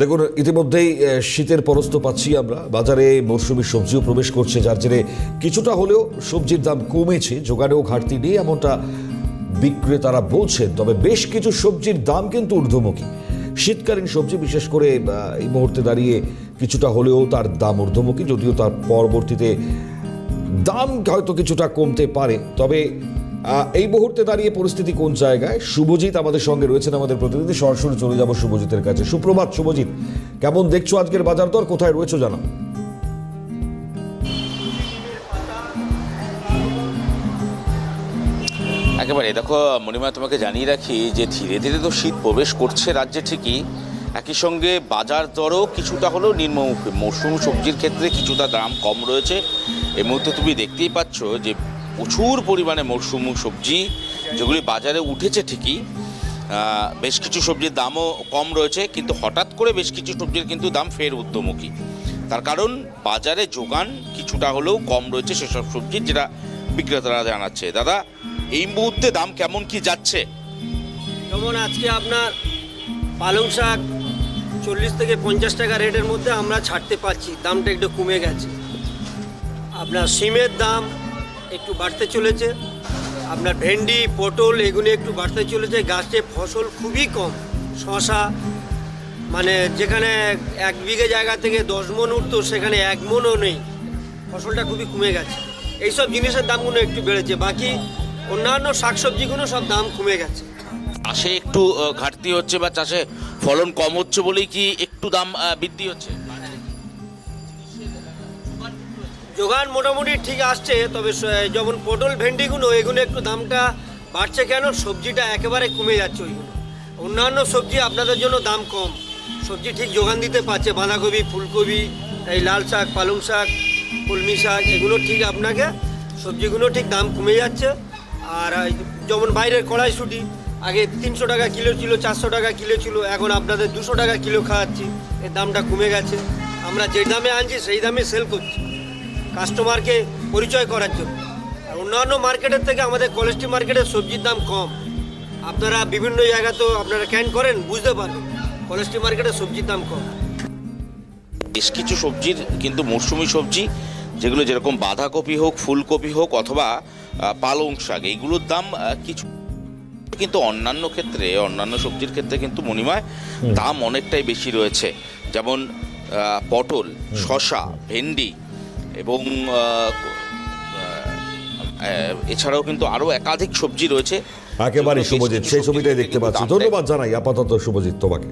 দেখুন, ইতিমধ্যেই শীতের পরস্ত পাচ্ছি আমরা। বাজারে মরশুমি সবজিও প্রবেশ করছে, যার জেরে কিছুটা হলেও সবজির দাম কমেছে, যোগানেও ঘাটতি নেই, এমনটা বিক্রেতারা বলছেন। তবে বেশ কিছু সবজির দাম কিন্তু ঊর্ধ্বমুখী। শীতকালীন সবজি, বিশেষ করে এই মুহূর্তে দাঁড়িয়ে কিছুটা হলেও তার দাম ঊর্ধ্বমুখী, যদিও তার পরবর্তীতে দাম হয়তো কিছুটা কমতে পারে। তবে এই মুহূর্তে দাঁড়িয়ে পরিস্থিতি কোন জায়গায়? শুভজিৎ আমাদের সঙ্গে রয়েছেন আমাদের প্রতিনিধি। সরাসরি চলে যাব শুভজিতের কাছে। সুপ্রভাত শুভজিৎ, কেমন দেখছ আজকের বাজার দর কোথায় রয়েছে জানো? একেবারে, দেখো, মণিমা, তোমাকে জানিয়ে রাখি যে ধীরে ধীরে তো শীত প্রবেশ করছে রাজ্যে ঠিকই। একই সঙ্গে বাজার দরও কিছুটা হলেও নিম্নমুখী মৌসুম সবজির ক্ষেত্রে কিছুটা দাম কম রয়েছে। এই মুহূর্তে তুমি দেখতেই পাচ্ছ যে প্রচুর পরিমাণে মৌসুম সবজি, যেগুলি বাজারে উঠেছে ঠিকই। বেশ কিছু সবজির দামও কম রয়েছে, কিন্তু হঠাৎ করে বেশ কিছু সবজির কিন্তু দাম ফের ঊর্ধ্বমুখী। তার কারণ, বাজারে যোগান কিছুটা হলেও কম রয়েছে সেসব সবজির যেটা বিক্রেতারা জানাচ্ছে। দাদা, এই মুহূর্তে দাম কেমন কি যাচ্ছে? যেমন আজকে আপনার পালং শাক চল্লিশ থেকে পঞ্চাশ টাকা রেটের মধ্যে আমরা ছাড়তে পারছি। দামটা একটু কমে গেছে। আপনার সিমের দাম একটু বাড়তে চলেছে। আপনার ভেন্ডি, পটল এগুলো একটু বাড়তে চলেছে। গাছে ফসল খুবই কম। শশা মানে যেখানে এক বিঘে জায়গা থেকে দশ মন উঠতো, সেখানে এক মনও নেই। ফসলটা খুবই কমে গেছে। এইসব জিনিসের দামগুলো একটু বেড়েছে। বাকি অন্যান্য শাকসবজিগুলো সব দাম কমে গেছে। চাষে একটু ঘাটতি হচ্ছে বা চাষে ফলন কম হচ্ছে বলেই কি একটু দাম বৃদ্ধি হচ্ছে? যোগান মোটামুটি ঠিক আসছে, তবে যেমন পটল, ভেন্ডিগুলো, এগুলো একটু দামটা বাড়ছে কেন? সবজিটা একেবারে কমে যাচ্ছে ওইগুলো। অন্যান্য সবজি আপনাদের জন্য দাম কম। সবজি ঠিক যোগান দিতে পারছে, বাঁধাকপি, ফুলকপি, এই লাল শাক, পালং শাক, কলমি শাক, এগুলো ঠিক আপনাকে সবজিগুলো ঠিক দাম কমে যাচ্ছে। আর যেমন বাইরের কড়াইশুটি, আগে তিনশো টাকা কিলো ছিল, চারশো টাকা কিলো ছিল, এখন আপনাদের দুশো টাকা কিলো খাওয়াচ্ছি, এর দামটা কমে গেছে। আমরা যে দামে আনছি, সেই দামে সেল করছি। কাস্টমারকে পরিচয় করার জন্য। আর অন্যান্য মার্কেটের থেকে আমাদের কলেজটি মার্কেটের সবজির দাম কম। আপনারা বিভিন্ন জায়গা তো আপনারা ক্যান করেন বুঝতে পারবেন। কলেজটি মার্কেটের সবজির দাম কম। বেশ কিছু সবজির কিন্তু মৌসুমি সবজি যেগুলো যেরকম বাঁধাকপি হোক ফুলকপি হোক অথবা পালং শাক এইগুলোর দাম কিছু কিন্তু অন্যান্য ক্ষেত্রে অন্যান্য সবজির ক্ষেত্রে কিন্তু মণিমায় দাম অনেকটাই বেশি রয়েছে। যেমন পটল শশা ভেন্ডি এবং এছাড়াও কিন্তু আরও একাধিক সবজি রয়েছে। একেবারে শুভজিৎ সেই ছবিটাই দেখতে পাচ্ছি। ধন্যবাদ জানাই আপাতত শুভজিৎ তোমাকে।